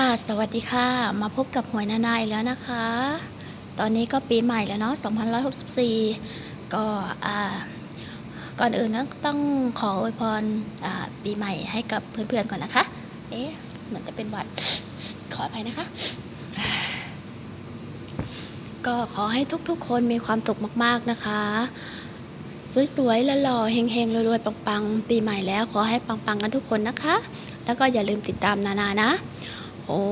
ค่ะ สวัสดีค่ะ มาพบกับหวยนานาอีกแล้วนะคะ ตอนนี้ก็ปีใหม่แล้วเนาะ2564 ก็อ่า ก่อนอื่นนะต้องขออวยพรอ่าปีใหม่ให้กับเพื่อนๆก่อนนะคะ เอ๊ะ เหมือนจะเป็นหวัด ขออภัยนะคะ ก็ขอให้ทุกๆ คนมีความสุขมากๆนะคะ สวยๆและหล่อๆ เฮงๆ รวยๆ ปังๆ ปีใหม่แล้วขอให้ปังๆ กันทุกคนนะคะแล้วก็อย่าลืมติดตามนานานะ โอ้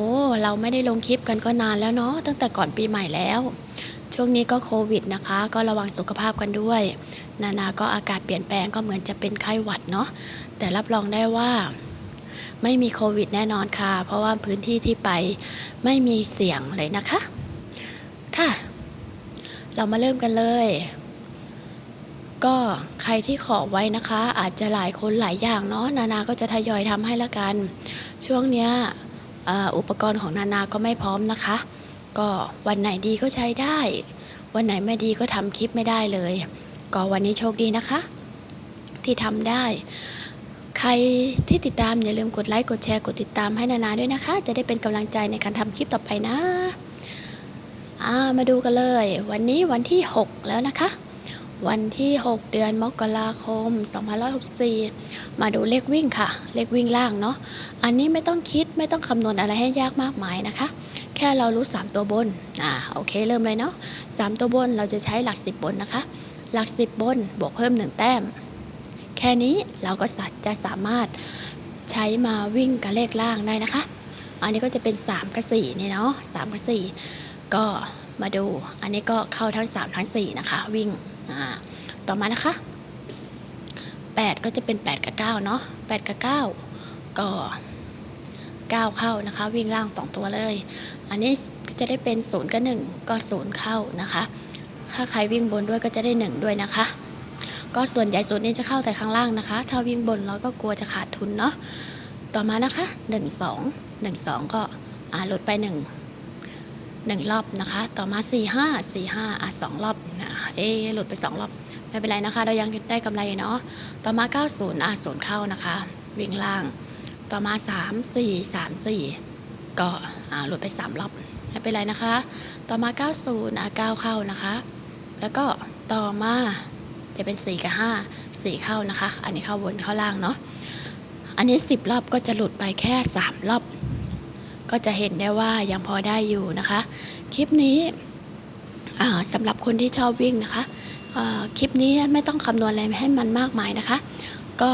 เราไม่ได้ลงคลิปกันก็นานแล้วเนาะตั้งแต่ก่อนปีใหม่แล้ว ช่วงนี้ก็โควิดนะคะ ก็ระวังสุขภาพกันด้วย นานาก็อากาศเปลี่ยนแปลงก็เหมือนจะเป็นไข้หวัดเนาะแต่รับรองได้ว่า ไม่มีโควิดแน่นอนค่ะ เพราะว่าพื้นที่ที่ไปไม่มีเสียงเลยนะคะ ค่ะ เรามาเริ่มกันเลย ก็ใครที่ขอไว้นะคะ อาจจะหลายคนหลายอย่างเนาะนานาก็จะทยอยทำให้ละกัน ช่วงเนี้ย อุปกรณ์ของนานาก็ไม่พร้อมนะคะ ก็วันไหนดีก็ใช้ได้ วันไหนไม่ดีก็ทำคลิปไม่ได้เลย ก็วันนี้โชคดีนะคะ ที่ทำได้ ใครที่ติดตามอย่าลืมกดไลค์กดแชร์กดติดตามให้นานาด้วยนะคะ จะได้เป็นกำลังใจในการทำคลิปต่อไปนะามาดูกันเลย วันนี้วันที่ 6 แล้วนะคะ วันที่ 6 เดือนมกราคม 2564 มาดูเลขวิ่งค่ะ เลขวิ่งล่างเนาะ อันนี้ไม่ต้องคิดไม่ต้องคำนวณอะไรให้ยากมากมายนะคะ แค่เรารู้ 3 ตัวบน อ่า โอเค เริ่มเลยเนาะ3ตัวบนเราจะใช้หลัก 10 บนนะคะ หลัก 10 บน บวกเพิ่ม 1 แต้ม แค่นี้เราก็จะสามารถใช้มาวิ่งกับเลขล่างได้นะคะ อันนี้ก็จะเป็น 3 กับ4นี่เนาะ3กับ4ก็มาดู อันนี้ก็เข้าทั้ง 3 ทั้ง 4 นะคะ วิ่ง ต่อมานะคะ 8 ก็จะเป็น 8 กับ 9 เนาะ8 กับ 9 ก็ 9 เข้านะคะ วิ่งล่าง 2 ตัวเลย อันนี้จะได้เป็น 0 กับ 1 ก็ 0 เข้านะคะ ถ้าใครวิ่งบนด้วยก็จะได้ 1 ด้วยนะคะ ก็ส่วนใหญ่สูตรนี้จะเข้าแต่ข้างล่างนะคะ ถ้าวิ่งบนเราก็กลัวจะขาดทุนเนาะ ต่อมานะคะ 1 2 1 2 ก็อ่าลดไป 1 1 รอบนะคะ ต่อมา 4 5 4 5อะ2รอบนะ เอ๊หลุดไป2รอบ ไม่เป็นไรนะคะ เรายังได้กำไรเนาะ ต่อมา 90อะ0เข้านะคะ วิ่งล่าง ต่อมา 3 4 3 4 ก็อ่าหลุดไป 3 รอบ ไม่เป็นไรนะคะ ต่อมา 90อะ9เข้านะคะ แล้วก็ต่อมาจะเป็น 4 กับ 5 4 เข้านะคะ อันนี้เข้าบนเข้าล่างเนาะ อันนี้ 10 รอบก็จะหลุดไปแค่ 3 รอบ ก็จะเห็นได้ว่ายังพอได้อยู่นะคะ คลิปนี้ สำหรับคนที่ชอบวิ่งนะคะคลิปนี้ไม่ต้องคำนวณอะไรให้มันมากมายนะคะ ก็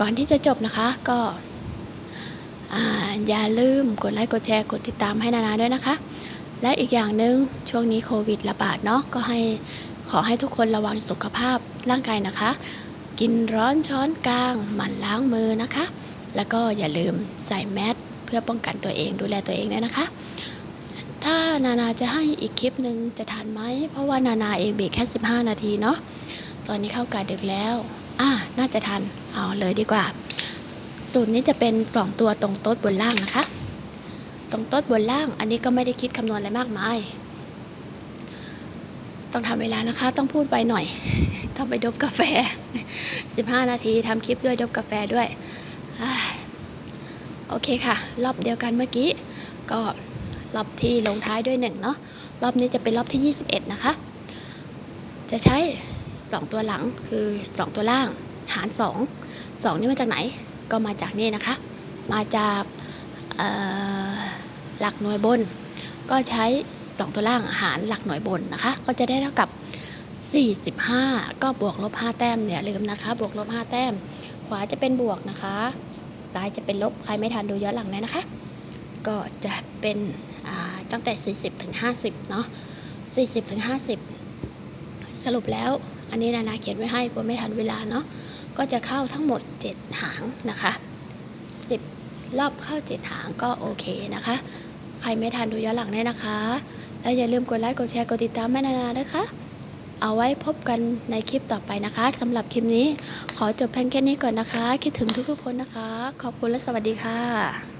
ก่อนที่จะจบนะคะก็อ่าอย่าลืมกดไลค์กดแชร์กดติดตามให้นานาด้วยนะคะ และอีกอย่างหนึ่งช่วงนี้โควิดระบาดเนาะก็ให้ขอให้ทุกคนระวังสุขภาพร่างกายนะคะ กินร้อนช้อนกลางหมั่นล้างมือนะคะ แล้วก็อย่าลืมใส่แมสเพื่อป้องกันตัวเองดูแลตัวเองด้วยนะคะ ถ้านานาจะให้อีกคลิปหนึ่งจะทันไหม เพราะว่านานาเองเบรกแค่ 15 นาทีเนาะ ตอนนี้เข้ากาดึกแล้ว อ่า น่าจะทัน เอาเลยดีกว่า สูตรนี้จะเป็น 2 ตัวตรงโต๊ดบนล่างนะคะ ตรงโต๊ดบนล่าง อันนี้ก็ไม่ได้คิดคำนวณอะไรมากมาย ต้องทำเวลานะคะ ต้องพูดไปหน่อย ต้องไปดบกาแฟ 15 นาทีทำคลิปด้วยดบกาแฟด้วยอโอเคค่ะ รอบเดียวกันเมื่อกี้ ก็ รอบที่ลงท้ายด้วยหนึ่งเนาะรอบนี้จะเป็นรอบที่ 21 นะคะ จะใช้ 2 ตัวหลังคือ 2 ตัวล่าง หาร 2 2 นี่มาจากไหนก็มาจากนี่นะคะ มาจากหลักหน่วยบน ก็ใช้ 2 ตัวล่างหารหลักหน่วยบนนะคะ ก็จะได้เท่ากับ45 ก็บวกลบ 5 แต้มเนี่ยลืมนะคะ บวกลบ 5 แต้ม ขวาจะเป็นบวกนะคะ ซ้ายจะเป็นลบ ใครไม่ทันดูย้อนหลังได้นะคะ ก็จะเป็น ตั้งแต่ 40ถึง50 เนาะ40ถึง50 สรุปแล้วอันนี้นานาเขียนไว้ให้กลัวไม่ทันเวลาเนาะก็จะเข้าทั้งหมด 7 หางนะคะ 10 รอบเข้า 7 หางก็โอเคนะคะ ใครไม่ทันดูย้อนหลังได้นะคะ และอย่าลืมกดไลค์กดแชร์กดติดตามแม่นานาด้วยค่ะเอาไว้พบกันในคลิปต่อไปนะคะสำหรับคลิปนี้ขอจบเพียงแค่นี้ก่อนนะคะ คิดถึงทุกๆคนนะคะ ขอบคุณและสวัสดีค่ะ